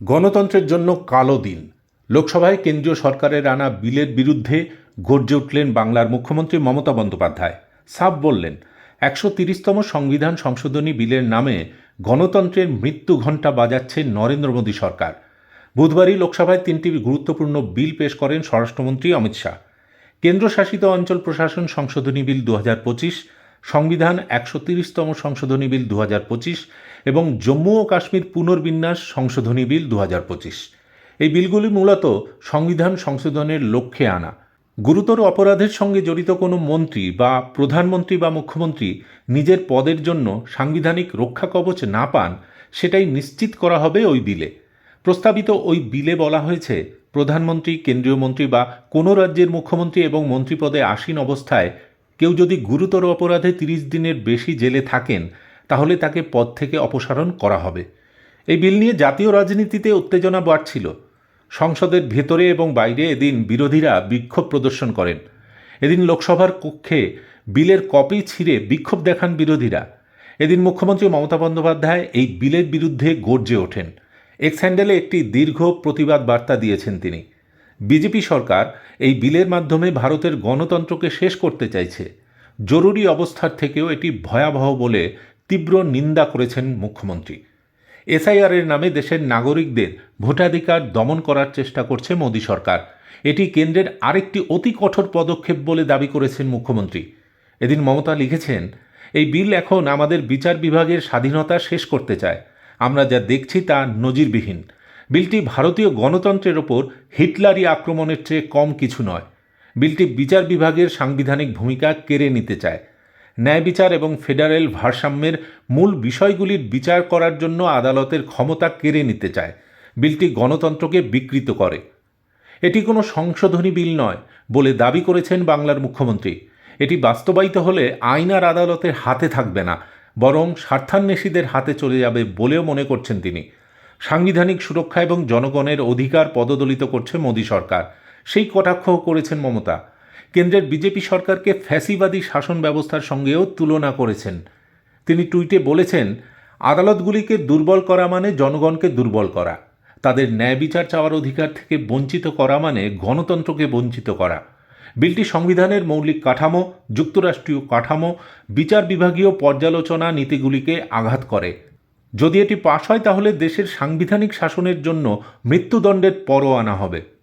গণতন্ত্রের জন্য কালো দিন। লোকসভায় কেন্দ্রীয় সরকারের আনা বিলের বিরুদ্ধে গর্জে উঠলেন বাংলার মুখ্যমন্ত্রী মমতা বন্দ্যোপাধ্যায়। সাফ বললেন, একশো তিরিশতম সংবিধান সংশোধনী বিলের নামে গণতন্ত্রের মৃত্যু ঘণ্টা বাজাচ্ছে নরেন্দ্র মোদী সরকার। বুধবারই লোকসভায় তিনটি গুরুত্বপূর্ণ বিল পেশ করেন স্বরাষ্ট্রমন্ত্রী অমিত শাহ। কেন্দ্রশাসিত অঞ্চল প্রশাসন সংশোধনী বিল দু হাজার পঁচিশ সংবিধান একশো তিরিশতম সংশোধনী বিল দু পঁচিশ এবং জম্মু ও কাশ্মীর পুনর্বিন্যাস সংশোধনী বিল দু পঁচিশ। এই বিলগুলি মূলত সংবিধান সংশোধনের লক্ষ্যে আনা। গুরুতর অপরাধের সঙ্গে জড়িত কোনো মন্ত্রী বা প্রধানমন্ত্রী বা মুখ্যমন্ত্রী নিজের পদের জন্য সাংবিধানিক রক্ষা কবচ না পান, সেটাই নিশ্চিত করা হবে ওই বিলে। প্রস্তাবিত ওই বিলে বলা হয়েছে, প্রধানমন্ত্রী, কেন্দ্রীয় মন্ত্রী বা কোনো রাজ্যের মুখ্যমন্ত্রী এবং মন্ত্রীপদে আসীন অবস্থায় কেউ যদি গুরুতর অপরাধে তিরিশ দিনের বেশি জেলে থাকেন, তাহলে তাকে পদ থেকে অপসারণ করা হবে। এই বিল নিয়ে জাতীয় রাজনীতিতে উত্তেজনা বাড়ছিল। সংসদের ভেতরে এবং বাইরে এদিন বিরোধীরা বিক্ষোভ প্রদর্শন করেন। এদিন লোকসভার কক্ষে বিলের কপি ছিঁড়ে বিক্ষোভ দেখান বিরোধীরা। এদিন মুখ্যমন্ত্রী মমতা বন্দ্যোপাধ্যায় এই বিলের বিরুদ্ধে গর্জে ওঠেন। এক্স হ্যান্ডেলে একটি দীর্ঘ প্রতিবাদ বার্তা দিয়েছেন তিনি। বিজেপি সরকার এই বিলের মাধ্যমে ভারতের গণতন্ত্রকে শেষ করতে চাইছে। জরুরি অবস্থার থেকেও এটি ভয়াবহ বলে তীব্র নিন্দা করেছেন মুখ্যমন্ত্রী। এসআইআরের নামে দেশের নাগরিকদের ভোটাধিকার দমন করার চেষ্টা করছে মোদী সরকার। এটি কেন্দ্রের আরেকটি অতি কঠোর পদক্ষেপ বলে দাবি করেছেন মুখ্যমন্ত্রী। এদিন মমতা লিখেছেন, এই বিল এখন আমাদের বিচার বিভাগের স্বাধীনতা শেষ করতে চায়। আমরা যা দেখছি তা নজিরবিহীন। বিলটি ভারতীয় গণতন্ত্রের ওপর হিটলারি আক্রমণের চেয়ে কম কিছু নয়। বিলটি বিচার বিভাগের সাংবিধানিক ভূমিকা কেড়ে নিতে চায়। ন্যায় বিচার এবং ফেডারেল ভারসাম্যের মূল বিষয়গুলির বিচার করার জন্য আদালতের ক্ষমতা কেড়ে নিতে চায়। বিলটি গণতন্ত্রকে বিকৃত করে। এটি কোনো সংশোধনী বিল নয় বলে দাবি করেছেন বাংলার মুখ্যমন্ত্রী। এটি বাস্তবায়িত হলে আইন আর আদালতের হাতে থাকবে না, বরং স্বার্থান্বেষীদের হাতে চলে যাবে বলেও মনে করছেন তিনি। সাংবিধানিক সুরক্ষা এবং জনগণের অধিকার পদদলিত করছে মোদী সরকার। সেই কটাক্ষ করেছেন মমতা। কেন্দ্রের বিজেপি সরকারকে ফ্যাসিবাদী শাসন ব্যবস্থার সঙ্গেও তুলনা করেছেন। তিনি টুইটে বলেছেন, আদালতগুলিকে দুর্বল করা মানে জনগণকে দুর্বল করা। তাদের ন্যায় বিচার চাওয়ার অধিকার থেকে বঞ্চিত করা মানে গণতন্ত্রকে বঞ্চিত করা। বিলটি সংবিধানের মৌলিক কাঠামো, যুক্তরাষ্ট্রীয় কাঠামো, বিচার বিভাগীয় পর্যালোচনা নীতিগুলিকে আঘাত করে। যদি এটি পাশ হয় তাহলে দেশের সাংবিধানিক শাসনের জন্য মৃত্যুদণ্ডের পরও আনা হবে।